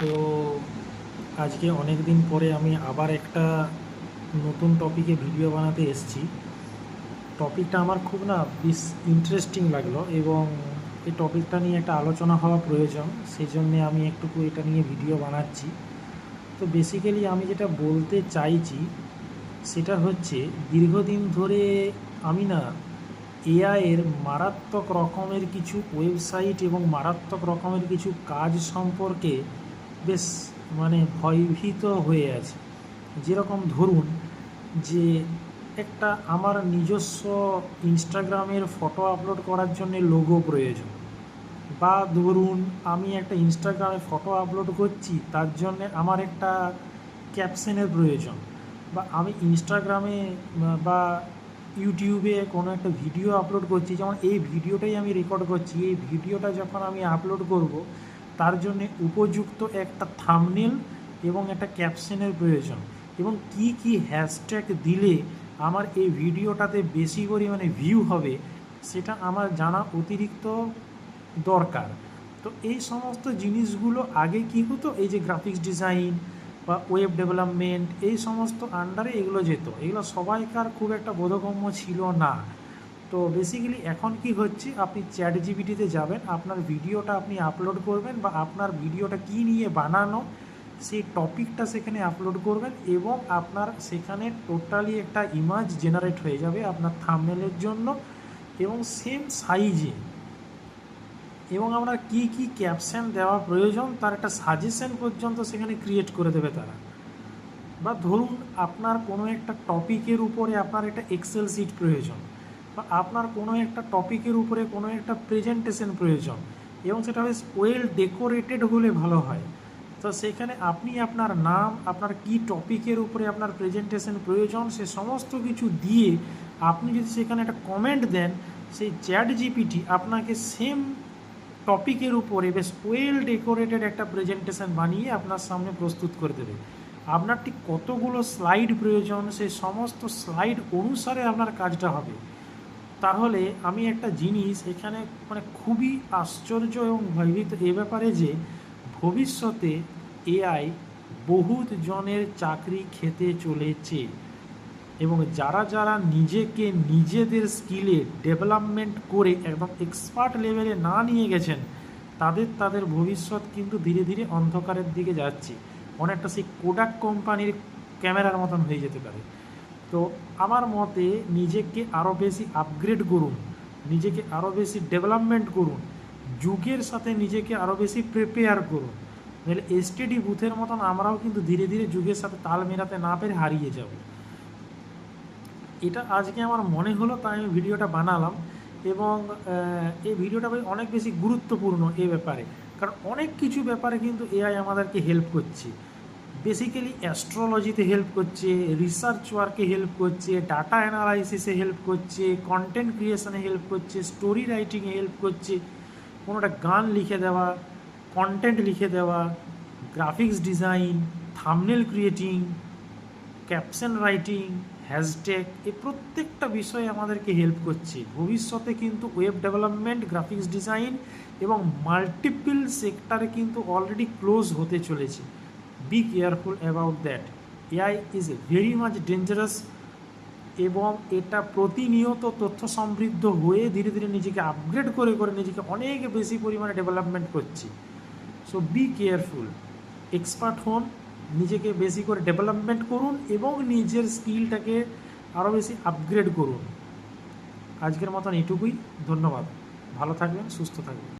তো আজকে অনেক দিন পরে আমি আবার একটা নতুন টপিকে ভিডিও বানাতে এসেছি। টপিকটা আমার খুব না বেশ ইন্টারেস্টিং লাগল এবং এই টপিকটা নিয়ে একটা আলোচনা হওয়া প্রয়োজন সেই জন্যে আমি একটুকু এটা নিয়ে ভিডিও বানাচ্ছি। তো বেসিক্যালি আমি যেটা বলতে চাইছি, সেটা হচ্ছে দীর্ঘদিন ধরে আমি না এআই এর মারাত্মক রকমের কিছু ওয়েবসাইট এবং মারাত্মক রকমের কিছু কাজ সম্পর্কে বেশ মানে ভয়ভীত হয়ে আছে। যেরকম ধরুন যে একটা আমার নিজস্ব ইনস্টাগ্রামের ফটো আপলোড করার জন্য লোগো প্রয়োজন বা ধরুন আমি একটা ইনস্টাগ্রামে ফটো আপলোড করছি, তার জন্যে আমার একটা ক্যাপশনের প্রয়োজন বা আমি ইনস্টাগ্রামে বা ইউটিউবে কোনো একটা ভিডিও আপলোড করছি, যেমন এই ভিডিওটাই আমি রেকর্ড করছি, এই ভিডিওটা যখন আমি আপলোড করব তার জন্য উপযুক্ত একটা থামনেল এবং একটা ক্যাপশনের প্রয়োজন। এবং কি কি হ্যাশট্যাগ দিলে আমার এই ভিডিওটাতে বেশি পরিমাণে ভিউ হবে, সেটা আমার জানা অতিরিক্ত দরকার। তো এই সমস্ত জিনিসগুলো আগে কী হতো? এই যে গ্রাফিক্স ডিজাইন বা ওয়েব ডেভেলপমেন্ট এই সমস্ত আন্ডারে এগুলো যেত। এগুলো সবাইকার খুব একটা বোধগম্য ছিল না। তো বেসিক্যালি এখন কি হচ্ছে, আপনি চ্যাট জিবিটিতে যাবেন, আপনার ভিডিওটা আপনি আপলোড করবেন বা আপনার ভিডিওটা কী নিয়ে বানানো, সেই টপিকটা সেখানে আপলোড করবেন এবং আপনার সেখানে টোটালি একটা ইমেজ জেনারেট হয়ে যাবে আপনার থামনেলের জন্য এবং সেম সাইজে এবং আমরা কি কি ক্যাপশন দেওয়া প্রয়োজন তার একটা সাজেশন পর্যন্ত সেখানে ক্রিয়েট করে দেবে তারা। বা ধরুন আপনার কোনো একটা টপিকের উপরে আপনার একটা এক্সেল সিট প্রয়োজন। বা আপনার কোনো একটা টপিকের উপরে কোনো একটা প্রেজেন্টেশন প্রয়োজন এবং সেটা বেশ ওয়েল ডেকোরেটেড হলে ভালো হয়। তো সেখানে আপনি আপনার নাম, আপনার কি টপিকের উপরে আপনার প্রেজেন্টেশন প্রয়োজন, সে সমস্ত কিছু দিয়ে আপনি যদি সেখানে একটা কমেন্ট দেন, সেই চ্যাট জিপিটি আপনাকে সেম টপিকের উপরে বেশ ওয়েল ডেকোরেটেড একটা প্রেজেন্টেশন বানিয়ে আপনার সামনে প্রস্তুত করে দেবে। আপনার ঠিক কতগুলো স্লাইড প্রয়োজন সেই সমস্ত স্লাইড অনুসারে আপনার কাজটা হবে। তাহলে আমি একটা জিনিস এখানে মানে খুবই আশ্চর্য এবং ভয়ভীত এ ব্যাপারে যে ভবিষ্যতে এআই বহুত জনের চাকরি খেতে চলেছে এবং যারা যারা নিজেকে নিজেদের স্কিলে ডেভেলপমেন্ট করে একদম এক্সপার্ট লেভেলে না নিয়ে গেছেন, তাদের তাদের ভবিষ্যৎ কিন্তু ধীরে ধীরে অন্ধকারের দিকে যাচ্ছে। অনেকটা সেই কোডাক কোম্পানির ক্যামেরার মতন হয়ে যেতে পারে। তো আমার মতে নিজেকে আরও বেশি আপগ্রেড করুন, নিজেকে আরও বেশি ডেভেলপমেন্ট করুন, যুগের সাথে নিজেকে আরও বেশি প্রিপেয়ার করুন। নাহলে এসটিডি বুথের মতন আমরাও কিন্তু ধীরে ধীরে যুগের সাথে তাল মেলাতে না পেরে হারিয়ে যাব। এটা আজকে আমার মনে হলো, তাই আমি ভিডিওটা বানালাম এবং এই ভিডিওটা ভাই অনেক বেশি গুরুত্বপূর্ণ এ ব্যাপারে। কারণ অনেক কিছু ব্যাপারে কিন্তু এআই আমাদেরকে হেল্প করছে। বেসিক্যালি অ্যাস্ট্রোলজিতে হেল্প করছে রিসার্চ ওয়ার্কে হেল্প করছে ডাটা অ্যানালাইসিসে হেল্প করছে কন্টেন্ট ক্রিয়েশনে হেল্প করছে স্টোরি রাইটিংয়ে হেল্প করছে। কোনোটা গান লিখে দেওয়া কন্টেন্ট লিখে দেওয়া graphics design thumbnail creating caption writing hashtag এই প্রত্যেকটা বিষয়ে আমাদেরকে হেল্প করছে। ভবিষ্যতে কিন্তু ওয়েব ডেভেলপমেন্ট গ্রাফিক্স ডিজাইন এবং মাল্টিপল সেক্টরে কিন্তু অলরেডি ক্লোজ হতে চলেছে। Be careful about that AI is very much dangerous এবং এটা প্রতিনিয়ত তথ্য সমৃদ্ধ হয়ে ধীরে ধীরে নিজেকে আপগ্রেড করে করে নিজেকে অনেক বেশি পরিমাণে ডেভেলপমেন্ট করছে। সো বি কেয়ারফুল এক্সপার্ট হন, নিজেকে বেশি করে ডেভেলপমেন্ট করুন এবং নিজের স্কিলটাকে আরও বেশি আপগ্রেড করুন। আজকের মতন এটুকুই। ধন্যবাদ। ভালো থাকবেন, সুস্থ থাকবেন।